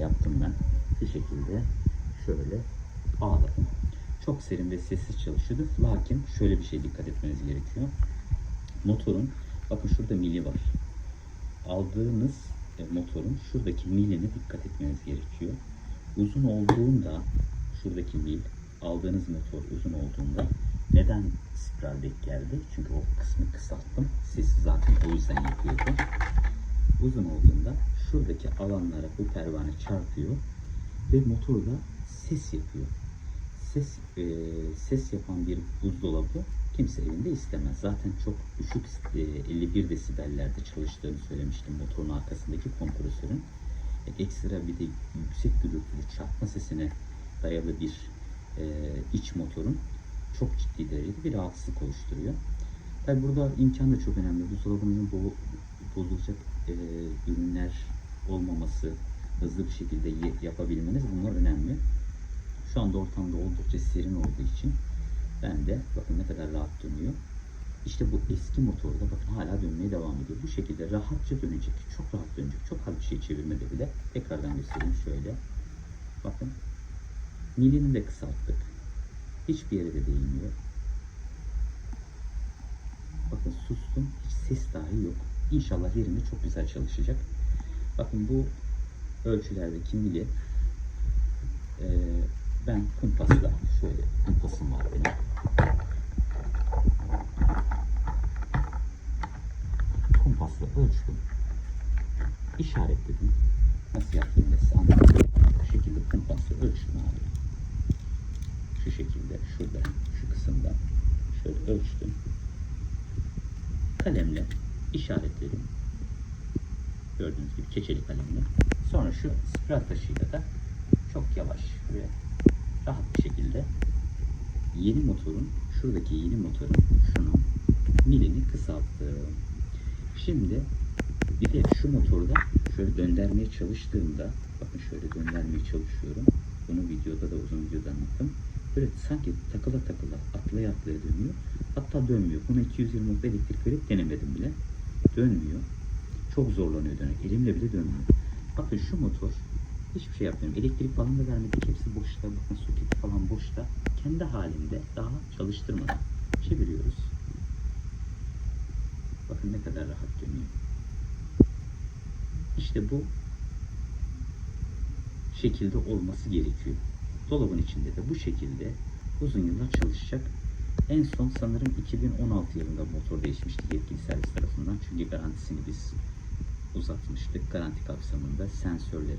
yaptım ben. Şu şekilde şöyle bağladım. Çok serin ve sessiz çalışıyordu. Lakin şöyle bir şey dikkat etmeniz gerekiyor. Motorun bakın şurada mili var. Aldığınız e, motorun şuradaki miline dikkat etmeniz gerekiyor. Uzun olduğunda şuradaki mil aldığınız motor uzun olduğunda neden spiral denk geldi? Çünkü o kısmı kısalttım. Sesi zaten o yüzden yapıyordu. Uzun olduğunda şuradaki alanlara bu pervane çarpıyor ve motorda ses yapıyor. Ses e, ses yapan bir buzdolabı kimse evinde istemez. Zaten çok düşük e, 51 desibellerde çalıştığını söylemiştim motorun arkasındaki kompresörün. E, ekstra bir de yüksek gürültülü çarpma sesine dayalı bir e, iç motorun çok ciddi derecede bir rahatsızlık oluşturuyor. Tabi burada imkan da çok önemli. Buzdolabınızın bo bozulacak e, ürünler olmaması, hızlı bir şekilde yapabilmeniz bunlar önemli. Şu anda ortamda oldukça serin olduğu için ben de bakın ne kadar rahat dönüyor. İşte bu eski motorda bakın hala dönmeye devam ediyor. Bu şekilde rahatça dönecek. Çok rahat dönecek. Çok az bir şey çevirmede bile. Tekrardan göstereyim şöyle. Bakın. Milini de kısalttık. Hiçbir yere de değmiyor. Bakın sustum. Hiç ses dahi yok. İnşallah yerinde çok güzel çalışacak. Bakın bu ölçülerdeki mili eee, ben kumpasla şöyle kumpasım var benim. Kumpasla ölçtüm. İşaretledim. Nasıl yaptığımı size anlatayım. Bu şekilde kumpasla ölçtüm abi. Şu şekilde şurada şu kısımda şöyle ölçtüm. Kalemle işaretledim. Gördüğünüz gibi keçeli kalemle. Sonra şu spiral taşıyla da çok yavaş ve rahat bir şekilde yeni motorun şuradaki yeni motorun şunun milini kısalttım. Şimdi bir de şu motorda şöyle döndürmeye çalıştığımda bakın şöyle döndürmeye çalışıyorum. Bunu videoda da uzun videoda anlattım. Böyle sanki takıla takıla atlaya atlaya dönüyor. Hatta dönmüyor. Buna 220 volt elektrik verip denemedim bile. Dönmüyor. Çok zorlanıyor dönek. Elimle bile dönmüyor. Bakın şu motor hiçbir şey yapmıyorum. Elektrik falan da vermedik. Hepsi boşta. Bakın soketi falan boşta. Kendi halinde daha çalıştırmadan çeviriyoruz. Bakın ne kadar rahat dönüyor. İşte bu şekilde olması gerekiyor. Dolabın içinde de bu şekilde uzun yıllar çalışacak. En son sanırım 2016 yılında motor değişmişti. Çünkü garantisini biz uzatmıştık. Garanti kapsamında sensörleri